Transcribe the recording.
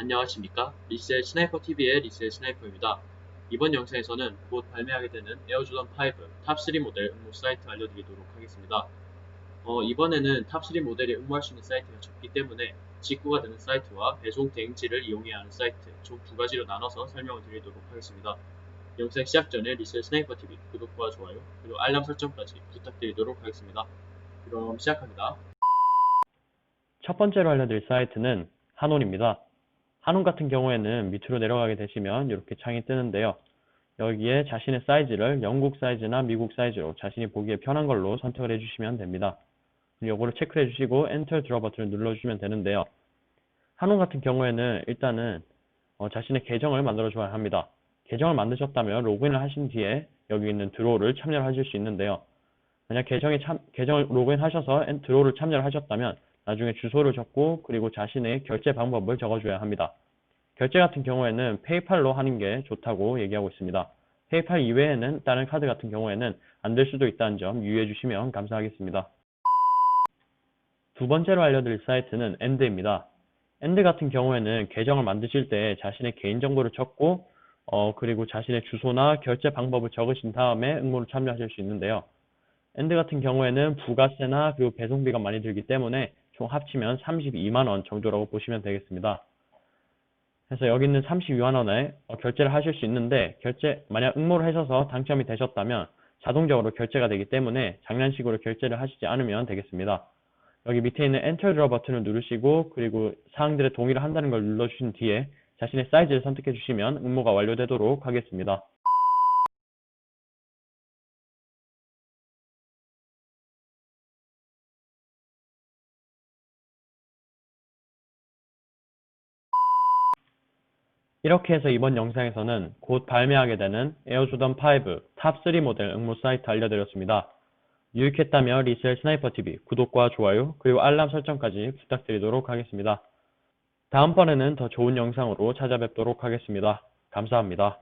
안녕하십니까 리셀 스나이퍼 TV의 리셀 스나이퍼입니다. 이번 영상에서는 곧 발매하게 되는 에어조던 5 탑3 모델 응모 사이트 알려드리도록 하겠습니다. 어, 이번에는 탑3 모델에 응모할 수 있는 사이트가 적기 때문에 직구가 되는 사이트와 배송 대행지를 이용해야 하는 사이트 총 두 가지로 나눠서 설명을 드리도록 하겠습니다. 영상 시작 전에 리셀 스나이퍼 TV 구독과 좋아요 그리고 알람 설정까지 부탁드리도록 하겠습니다. 그럼 시작합니다. 첫 번째로 알려드릴 사이트는 한온입니다. 한온 같은 경우에는 밑으로 내려가게 되시면 이렇게 창이 뜨는데요. 여기에 자신의 사이즈를 영국 사이즈나 미국 사이즈로 자신이 보기에 편한 걸로 선택을 해주시면 됩니다. 요거를 체크해 주시고 엔터 들어 버튼을 눌러주시면 되는데요. 한온 같은 경우에는 일단은 어, 자신의 계정을 만들어 줘야 합니다. 계정을 만드셨다면 로그인을 하신 뒤에 여기 있는 드로우를 참여를 하실 수 있는데요. 만약 계정에 참, 계정을 로그인 하셔서 엔- 드로우를 참여를 하셨다면 나중에 주소를 적고 그리고 자신의 결제 방법을 적어줘야 합니다. 결제 같은 경우에는 페이팔로 하는 게 좋다고 얘기하고 있습니다. 페이팔 이외에는 다른 카드 같은 경우에는 안 될 수도 있다는 점 유의해 주시면 감사하겠습니다. 두 번째로 알려드릴 사이트는 엔드입니다. 엔드 같은 경우에는 계정을 만드실 때 자신의 개인정보를 적고 어, 그리고 자신의 주소나 결제 방법을 적으신 다음에 응모를 참여하실 수 있는데요. 엔드 같은 경우에는 부가세나 그리고 배송비가 많이 들기 때문에 총 합치면 32만원 정도라고 보시면 되겠습니다. 그래서 여기 있는 32만원에 결제를 하실 수 있는데 결제 만약 응모를 하셔서 당첨이 되셨다면 자동적으로 결제가 되기 때문에 장난식으로 결제를 하시지 않으면 되겠습니다. 여기 밑에 있는 엔터 들어 버튼을 누르시고 그리고 사항들의 동의를 한다는 걸 눌러주신 뒤에 자신의 사이즈를 선택해 주시면 응모가 완료되도록 하겠습니다. 이렇게 해서 이번 영상에서는 곧 발매하게 되는 에어조던 5 탑3 모델 응모 사이트 알려드렸습니다. 유익했다면 리셀 스나이퍼 TV 구독과 좋아요 그리고 알람 설정까지 부탁드리도록 하겠습니다. 다음번에는 더 좋은 영상으로 찾아뵙도록 하겠습니다. 감사합니다.